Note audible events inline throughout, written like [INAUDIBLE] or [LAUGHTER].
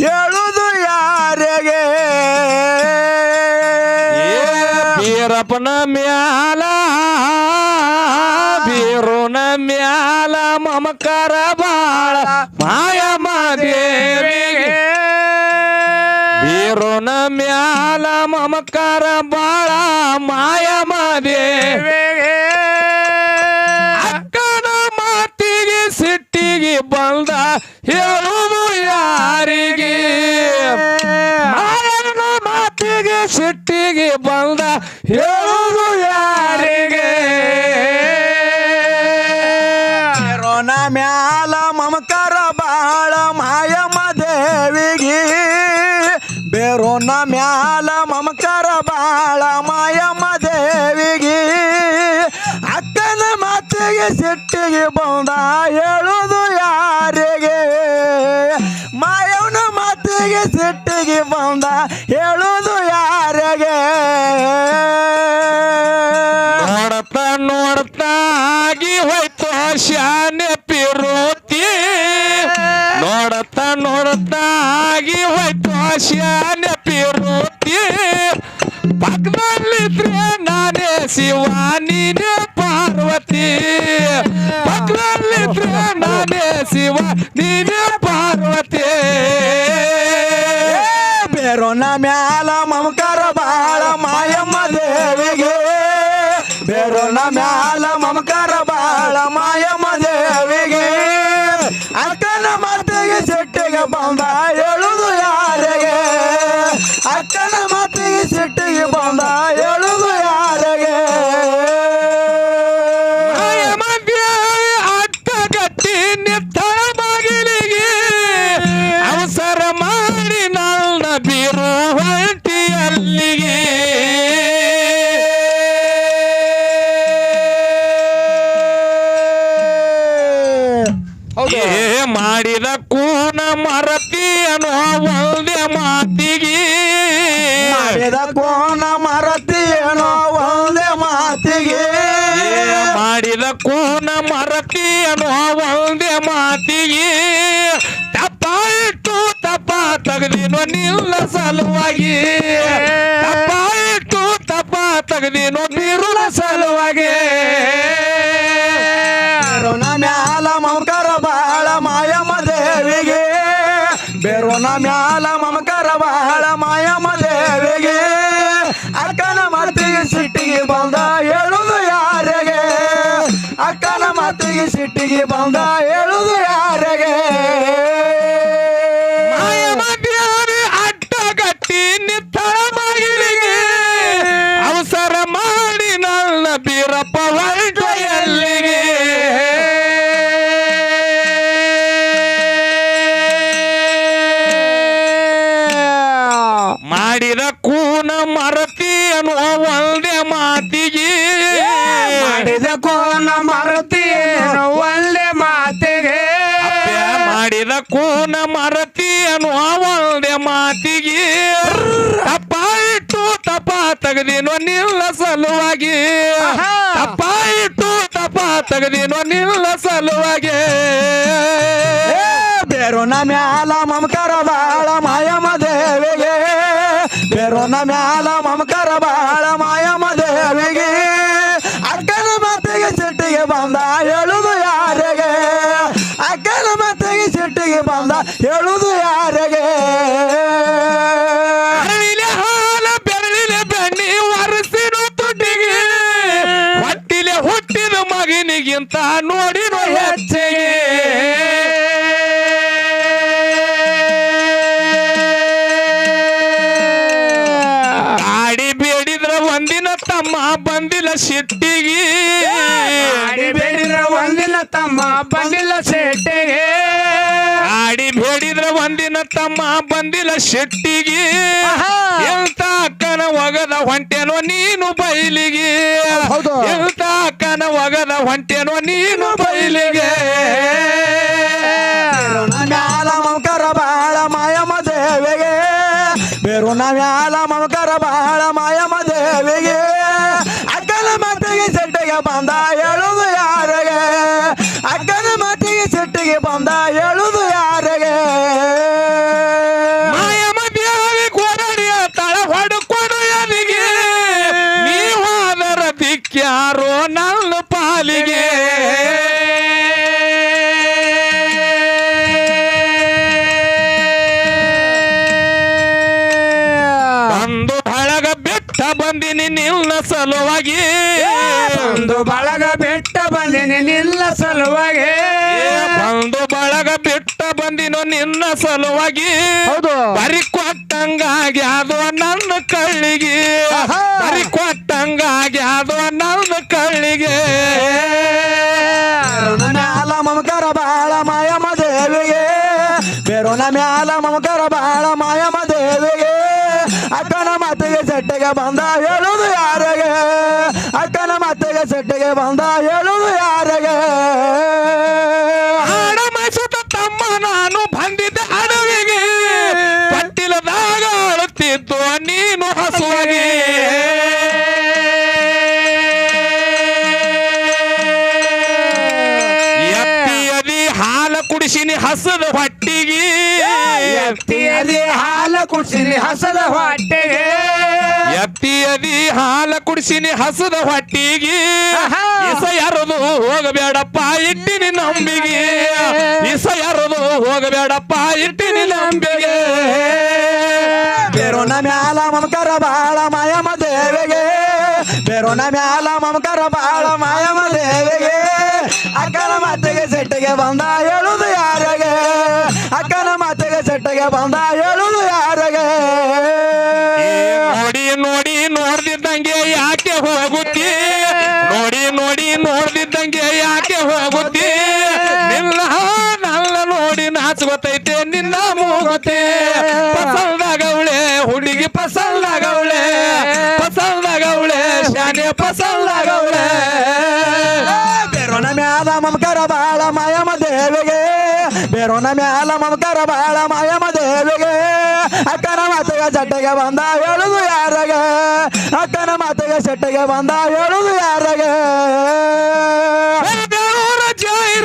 ಹೇಳುದು ಯಾರಿಗೆ? ಬೀರಪ್ಪನ ಮ್ಯಾಲ ಬೀರುನ ಮ್ಯಾಲ ಮಮಕಾರ ಬಾಳ ಮಾಯ ದೇವಿಗೆ ಬೀರುನ ಮ್ಯಾಲ ಮಮಕಾರ ಬಾಳ ಮಾಯ ದೇವಿಗೆ ಅಕ್ಕನ ಮಾತಿಗೆ ಸಿಟ್ಟಿಗೆ ಬಂದ ಹೇಳುವುದು ಯಾರಿಗೆ? ಮಾಯನ ಮಾತಿಗೆ ಸಿಟ್ಟಿಗೆ ಬಂದ ಹೇಳುವುದು ಯಾರಿಗೆ? ರೋನ ಮ್ಯಾಲ ಮಮಕಾರ ಬಾಳ ಮಾಯಮ್ಮ ದೇವಿಗೆ. ಬೇರೋನ ಮ್ಯಾಲ ಮಮಕಾರ ಬಾಳ ಮಾಯಮ್ಮ ದೇವಿಗೆ. ಅಕ್ಕನ ಮಾತಿಗೆ ಸಿಟ್ಟಿಗೆ ಬಂದ ಸಿಟ್ಟಿಗೆ ಬಂದ ಹೇಳುದು ಯಾರಿಗೆ? ನೋಡ್ತಾ ನೋಡ್ತಾಗಿ ಹೋಯ್ತು ಶಾನೆ ಪಿರೋತಿ. ನೋಡತ್ತ ನೋಡ್ತಾ ಆಗಿ ಹೋಯ್ತು ಶಾನೆ ಪಿರೋತಿ. ಪಕ್ಕದಲ್ಲಿದ್ರೆ ನಾನೇ ಶಿವ ಏ ಮಾಡಿದ ಕೂನ ಮರತಿ ಅನ್ನೋ ಒಂದೇ ಮಾತಿಗೆ. ಮಾಡಿದ ಕೋನ ಮರತಿ ಏನೋ ಒಂದೇ ಮಾತಿಗೆ. ಮಾಡಿದ ಕೂನ ಮರತಿ ಅನ್ನೋ ಒಂದೇ ಮಾತಿಗೆ. ಇಟ್ಟು ತಪ್ಪ ತೆಗೆದಿನೋ ನಿಲ್ಲ ಸಲುವಾಗಿ. ತಪ್ಪಾಯಿತು ತಪ್ಪ ತೆಗೆದಿನೋ ಮಾತಿಗೆ ಸಿಟ್ಟಿಗೆ ಬಂದ ಹೇಳುದು ಯಾರಿಗೆ? ಮಧ್ಯಾಹ್ನ ಅಡ್ಡಗಟ್ಟಿ ನಿತ್ತಳ ಮಗಿಲಿಗೆ ಅವಸರ ಮಾಡಿ ನನ್ನ ಬೀರಪ್ಪ ಹೊರಟ ಎಲ್ಲಿಗೆ ಮಾಡಿದ ಕೂನ ಮರತಿ ಅನ್ನುವ ಒಂದೇ ಮಾತಿಗೆ ಸಲುವಾಗಿ ತಪ್ಪ ಇಟ್ಟು ತಪ್ಪ ತೆಗೆದಿನೋ ನಿಲ್ಲ ಸಲುವಾಗಿ. ಬೇರೋನ ಮ್ಯಾಲ ಮಮಕಾರ ಬಾಳ ಮಾಯಮ್ಮ ದೇವಿಗೆ. ಬೇರೋನ ಮ್ಯಾಲ ಮಮಕಾರ ಬಾಳ ಮಾಯಮ್ಮ ದೇವಿಗೆ. ಅಕ್ಕನ ಮಾತಿಗೆ ಸಿಟ್ಟಿಗೆ ಬಂದ ಹೇಳುದು ಯಾರಿಗೆ? ಅಕ್ಕನ ಮಾತಿಗೆ ಸಿಟ್ಟಿಗೆ ಬಂದ ಹೇಳುದು ಯಾರಿಗೆ? ನಿಂತ ನೋಡಿರೋ ಹೆಚ್ಚಿಗೆ ಆಡಿ ಬೇಡಿದ್ರ ಒಂದಿನ ತಮ್ಮ ಬಂದಿಲ್ಲ ಸಿಟ್ಟಿಗೆ. ಆಡಿ ಬೇಡಿದ್ರ ಒಂದಿನ ತಮ್ಮ ಬಂದಿಲ್ಲ ಸೆಟ್ಟಿಗೆ. ಆಡಿ ಬೇಡಿದ್ರ ಒಂದಿನ ತಮ್ಮ ಬಂದಿಲ್ಲ ಶೆಟ್ಟಿಗೆ. ಎಂತ ಅಕ್ಕನ ಒಗದ ಹೊಂಟೆನೋ ನೀನು ಬೈಲಿಗೆ. ಹೌದು. ಎಂತ ಅಕ್ಕನ ಒಗದ ಹೊಂಟೇನು ನೀನು ಬೈಲಿಗೆ ಮ್ಯಾಲ ಮಂಕರ ಬಾಳ ಮಾಯಮ ದೇವಿಗೆ. ಬೇರು ಮ್ಯಾಲ ದಿಕ್ಕ್ಯಾರೋ ನನ್ನ ಪಾಲಿಗೆ? ಅಂದು ಬಳಗ ಬೆಟ್ಟ ಬಂದಿನಿ ನಿನ್ನ ಸಲುವಾಗಿ. ಒಂದು ಬಳಗ ಬೆಟ್ಟ ಬಂದಿನಿ ನಿಲ್ಲ ಸಲುವಾಗಿ. ಒಂದು ಬಳಗ ಬೆಟ್ಟ ಬಂದಿನೋ ನಿನ್ನ ಸಲುವಾಗಿ. ಹೌದು. ಬರಿ ಕೊಟ್ಟಂಗಾಗಿ ಅದು ನನ್ನ ಕಳ್ಳಿಗೆ. ಬರಿ ಕೊಟ್ಟಂಗಾಗಿ ಅದು ನನ್ನ ಕಳ್ಳಿಗೆ ಮ್ಯಾಲ ಮಮಕಾರ ಬಾಳ ಮಾಯಮ ದೇವಿಗೆ ಬೇರುನ ಮ್ಯಾಲ ಮಮಕಾರ ಬಾಳ ಮಾಯಮ ದೇವಿಗೆ ಅಕ್ಕನ ಮಾತಿಗೆ ಸೆಟ್ಟಿಗೆ ಬಂದ ಹೇಳುದು ಯಾರಿಗೆ? ಅಕ್ಕನ ಮಾತಿಗೆ ಸೆಟ್ಟಿಗೆ ಬಂದ ಹೇಳುದು ಯಾರಿಗೆ? ಹಾಡ ಮೈಸೂತ ತಮ್ಮ ನಾನು ಬಂದಿದ್ದೆ ಕುಡಿಸಿನಿ ಹಸದ ಹೊಟ್ಟಿಗೆ. ಎತ್ತಿಯದಿ ಹಾಲ ಕುಡ್ಸಿನಿ ಹಸದ ಹೊಟ್ಟೆಗೆ. ಎತ್ತಿಯದಿ ಹಾಲ ಕುಡಿಸಿನಿ ಹಸದ ಹೊಟ್ಟಿಗೆ. ಇಸ ಯಾರದು ಹೋಗಬೇಡಪ್ಪ ಇಟ್ಟಿನಿ ನಂಬಿಗೆ. ಇಸ ಯಾರದು ಹೋಗಬೇಡಪ್ಪ ಇಟ್ಟಿನಿ ನಂಬಿಗೆ. ಬೇರೋ ನಮ್ಯಾಲ ಮಮಕರ ಬಾಳ ಮಾಯಮ ದೇವಿಗೆ. ಬೇರುನ ಮ್ಯಾಲ ಮಮಕಾರ ಬಾಳ ಮಾಯಮ ದೇವಿಗೆ. ಅಕ್ಕನ ಮಾತಿಗೆ ಸೆಟ್ಟಿಗೆ ಬಂದ ಹೇಳುದು ಯಾರಿಗೆ? ಅಕ್ಕನ ಮಾತಿಗೆ ಸೆಟ್ಟಿಗೆ ಬಂದ ಹೇಳುದು ಯಾರಿಗೆ? ನೋಡಿ ನೋಡಿ, ನೋಡ್ದಿದ್ದಂಗೆ ಯಾಕೆ ಹೋಗುತ್ತಿ? ನೋಡಿ ನೋಡಿ, ನೋಡ್ದಿದ್ದಂಗೆ ಯಾಕೆ ಹೋಗುತ್ತಿ? ನಿಲ್ಲ ನಲ್ಲ ನೋಡಿ ನಾಚ್ ನಿನ್ನ ಶಾನೆ ಪಸಲ್ದಾಗವಳೆ ಬೇರೋನ ಮ್ಯಾಲ ಮಮಕರ ಬಾಳ ಮಾಯಮ ದೇವಿಗೆ. ಬೇರೋನ ಮ್ಯಾಲ ಮಮಕರ ಬಾಳ ಮಾಯಮ ದೇವಿಗೆ. ಅಕ್ಕನ ಮಾತಿಗೆ ಸೆಟ್ಟಿಗೆ ಬಂದ ಹೇಳುದು ಯಾರಗ? ಅಕ್ಕನ ಮಾತಿಗೆ ಸೆಟ್ಟಿಗೆ ಬಂದ ಹೇಳುದು ಯಾರಗ?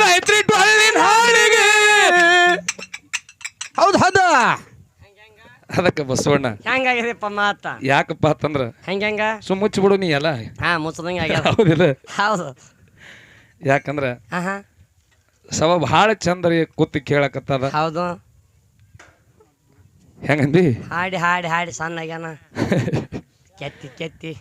ರೈತ್ರಿ ಟೊಳ್ಳಿನ ಹಾಡಿಗೆ. ಹೌದು ಹೌದು. ಅದಕ್ಕೆ ಬಸವಣ್ಣ. ಹೆಂಗಾಗಿದೆಪ್ಪ ಮಾತ? ಯಾಕಪ್ಪ ಅಂತಂದ್ರ ಹೆಂಗ ಹೆಂಗ? ಮುಚ್ಚಿ ಮುಚ್ಚಿಬಿಡು ನೀ ಎಲ್ಲ. ಹಾ ಮುಚ್ಚದಂಗ ಆಗ್ಯಾದ. ಹೌದಿಲ್ಲ. ಹೌದು. ಯಾಕಂದ್ರ ಸವ ಭಾಳ ಚಂದ ರೀ ಕೂತಿ ಕೇಳಕತ್ತದ. ಹೌದು. ಹೆಂಗಂದಿ? ಹಾಡಿ ಹಾಡಿ ಹಾಡಿ ಸಣ್ಣ ಆಗ್ಯಾನ. [LAUGHS] ಕೆತ್ತಿ ಕೆತ್ತಿ.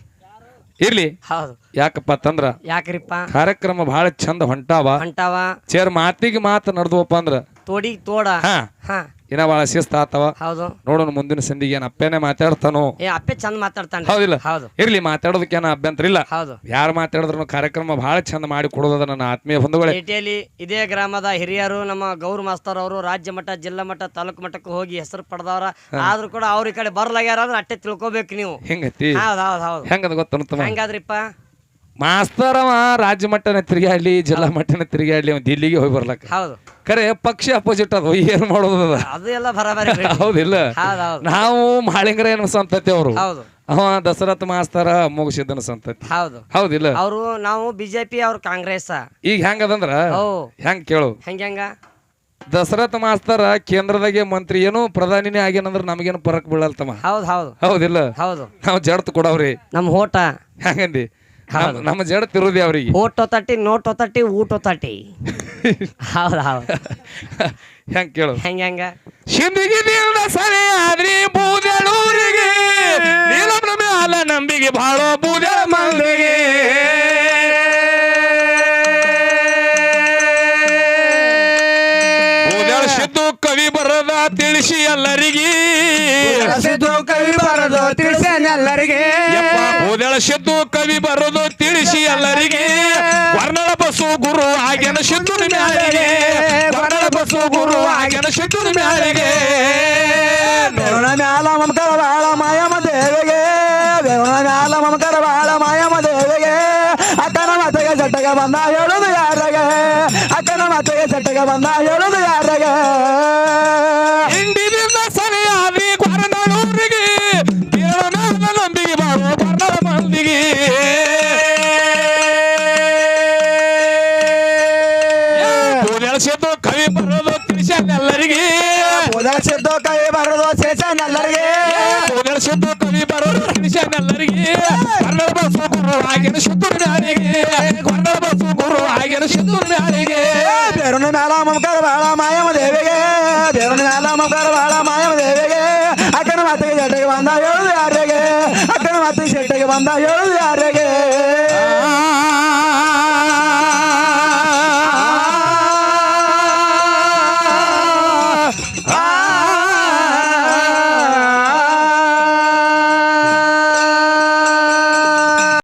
ಇರ್ಲಿ. ಹೌದು. ಯಾಕಪ್ಪ ಅಂತಂದ್ರ ಯಾಕ್ರಿಪ್ಪ? ಕಾರ್ಯಕ್ರಮ ಬಹಳ ಚಂದ ಹೊಂಟಾವ. ಹೊಂಟಾವ. ಚೇರ್ ಮಾತಿಗೆ ಮಾತು ನಡ್ದವಪ್ಪ ಅಂದ್ರ ತೋಡಿ ತೋಡ. ಹಾ. ಹಾ. ಇನ್ನ ಭಾಳ ಶಿಸ್ತ ಆತವ. ಹೌದು. ನೋಡೋಣ ಮುಂದಿನ ಸಂದಿಗೆ ಏನ್ ಅಪ್ಪೇನೆ ಮಾತಾಡ್ತಾನೋ. ಏ ಅಪ್ಪೆ ಚಂದ ಮಾತಾಡ್ತಾನೆ. ಹೌದಿಲ್ಲ? ಹೌದು. ಇರ್ಲಿ ಮಾತಾಡೋದಕ್ಕೇನ ಅಭ್ಯಂತರ ಇಲ್ಲ. ಹೌದು. ಯಾರು ಮಾತಾಡಿದ್ರು ಕಾರ್ಯಕ್ರಮ ಬಹಳ ಚಂದ ಮಾಡಿ ಕೊಡೋದ ನನ್ನ ಆತ್ಮೀಯ ಬಂಧುಗಳೇ. ಪೇಟೆಯಲ್ಲಿ ಇದೇ ಗ್ರಾಮದ ಹಿರಿಯರು ನಮ್ಮ ಗೌರ್ ಮಾಸ್ತರ್ ಅವರು ರಾಜ್ಯ ಮಟ್ಟ ಜಿಲ್ಲಾ ಮಟ್ಟ ತಾಲೂಕು ಮಟ್ಟಕ್ಕೆ ಹೋಗಿ ಹೆಸರು ಪಡೆದವರ. ಆದ್ರೂ ಕೂಡ ಅವ್ರ ಈ ಕಡೆ ಬರ್ಲಾಗ್ಯಾರ ಅಂದ್ರೆ ಅಟ್ಟೆ ತಿಳ್ಕೊಬೇಕು ನೀವು. ಹೆಂಗತಿ? ಹೌದು ಹೌದು ಹೌದು. ಹೆಂಗದ ಗೊತ್ತ ಹೆಂಗಾದ್ರಿಪ್ಪ? ಮಾಸ್ತರವ ರಾಜ್ಯ ಮಟ್ಟನ ತಿರುಗಾಡ್ಲಿ ಜಿಲ್ಲಾ ಮಟ್ಟನ ತಿರುಗಾಡ್ಲಿ ಅವ್ನು ದಿಲ್ಲಿಗೆ ಹೋಗಿ ಬರ್ಲಕ್ಕ. ಹೌದು. ಖರೆ ಪಕ್ಷ ಅಪೋಸಿಟ್ ಅದು ಏನ್ ಮಾಡೋದದ ಅದು? ಎಲ್ಲ ಬರಬರಿ ಹೌದಿಲ್ಲ. ಹೌದು ಹೌದು ನಾವು ಮಾಳಿಂಗರ ಏನು ಸಂತತಿ ಅವರು. ಹೌದು. ಅವ ದಸರಥ ಮಾಸ್ತರ ಮುಗಿಸಿದ್ದನ ಸಂತತಿ. ಹೌದು. ಹೌದಿಲ್ಲ. ಅವರು ನಾವು ಬಿಜೆಪಿ ಅವ್ರ ಕಾಂಗ್ರೆಸ್. ಈಗ ಹೆಂಗದಂದ್ರ? ಹೆಂಗ್ ಕೇಳು. ಹೆಂಗ ಹೆಂಗ? ದಸರಥ ಮಾಸ್ತರ ಕೇಂದ್ರದಾಗೆ ಮಂತ್ರಿ ಏನು ಪ್ರಧಾನಿನೇ ಆಗ್ಯಾನಂದ್ರ ನಮಗೇನು ಪರಕ್ ಬೀಳಲ್ತಮ್ಮ ಹೌದು ಹೌದು. ಹೌದಿಲ್ಲ. ಹೌದು. ನಾವು ಜಡ್ತ್ ಕೊಡವ್ರಿ. ನಮ್ಮ ಹೋಟ ಹೆಂಗಂದಿ? ನಮ್ಮ- ಜಡ ತಿರುದಿ ಅವರಿಗೆ. ಓಟೋ ತಟ್ಟಿ ನೋಟೋ ತಟ್ಟಿ ಊಟೋ ತಟ್ಟಿ ಹೌದಾ ಹೌದು. [LAUGHS] ಹೆಂಗ್ ಕೇಳು? ಹೆಂಗೆ ಹೆಂಗ? ಸಿಂಧಿಗೆ ಬೀಳ್ದ ಸರಿ ಆದ್ರಿ ಬೂದಳೂರಿಗೆ ನೀಲಮ್ನ ಆಲ ನಂಬಿಗೆ ಬಾಳೋ ಬೂದಳ ಮಂದಿಗೆ. ಬೂದಳ ಸಿದ್ದು ಕವಿ ಬರದ ತಿಳಿಸಿ ಎಲ್ಲರಿಗೆ. ಕವಿ ಬರದು ತಿಳಿಸೇನೆಲ್ಲರಿಗೆ ಯಪ್ಪ ಬೂದಳ ಸಿದ್ದು ಕವಿ ಬರೋದು ತಿಳಿಸಿ ಎಲ್ಲರಿಗೆ. ವರ್ಣಳ ಬಸು ಗುರು ಆಗ್ಯನ ಸಿದ್ಧನ ಮ್ಯಾಲಿಗೆ ವರ್ಣಳ ಬಸು ಗುರು ಆಗ್ಯನ ಸಿದ್ಧನ ಮ್ಯಾಲಿಗೆ ಬೇರುಣ ಮ್ಯಾಲ ಮಮಕರ ಬಾಳ ಮಾಯಮ ದೇವಿಗೆ. ಬೇರುಣ ಮ್ಯಾಲ ಮಮಕರ ಬಾಳ ಮಾಯಮ ದೇವಿಗೆ. ಅಕ್ಕನ ಮಾತೆಗೆ ಚಟ್ಟಗೆ ಬಂದ ಹೇಳುದು ಯಾರಗೆ? ಅಕ್ಕನ ಮಾತೆಗೆ ಚಟ್ಟಗೆ ಬಂದ ಹೇಳುದು ಯಾರಗೆ? ಶೇಷನೆಲ್ಲರಿಗೆ ಓದೆಳಸಿದ್ದು ಕವಿ ಬರೋದು ತಿಳಿಸಿ ಎಲ್ಲರಿಗೆ ಕನ್ನಡ ಬಸ್ಸು ಗುರು ಆಗಿನ ಸಿದ್ಧನ ಮ್ಯಾಲಿಗೆ ಕನ್ನಡ ಬಸ್ಸು ಗುರು ಆಗಿನ ಸಿದ್ಧನ ಮ್ಯಾಲಿಗೆ ಬೇರುಣ ಮ್ಯಾಲ ಮಮಕರ ಬಾಳ ಮಾಯಮ ದೇವಿಗೆ ಬೇರುಣ ಮ್ಯಾಲ ಮಮಕರ ಬಾಳ ಮಾಯಮ ದೇವಿಗೆ ಅಕ್ಕನ ಮಾತಿಗೆ ಚಟ್ಟಗೆ ಬಂದ ಹೇಳುದು ಯಾರಿಗೆ ಅಕ್ಕನ ಮಾತಿಗೆ ಚಟ್ಟಗೆ ಬಂದ ಹೇಳುದು ಯಾರಿಗೆ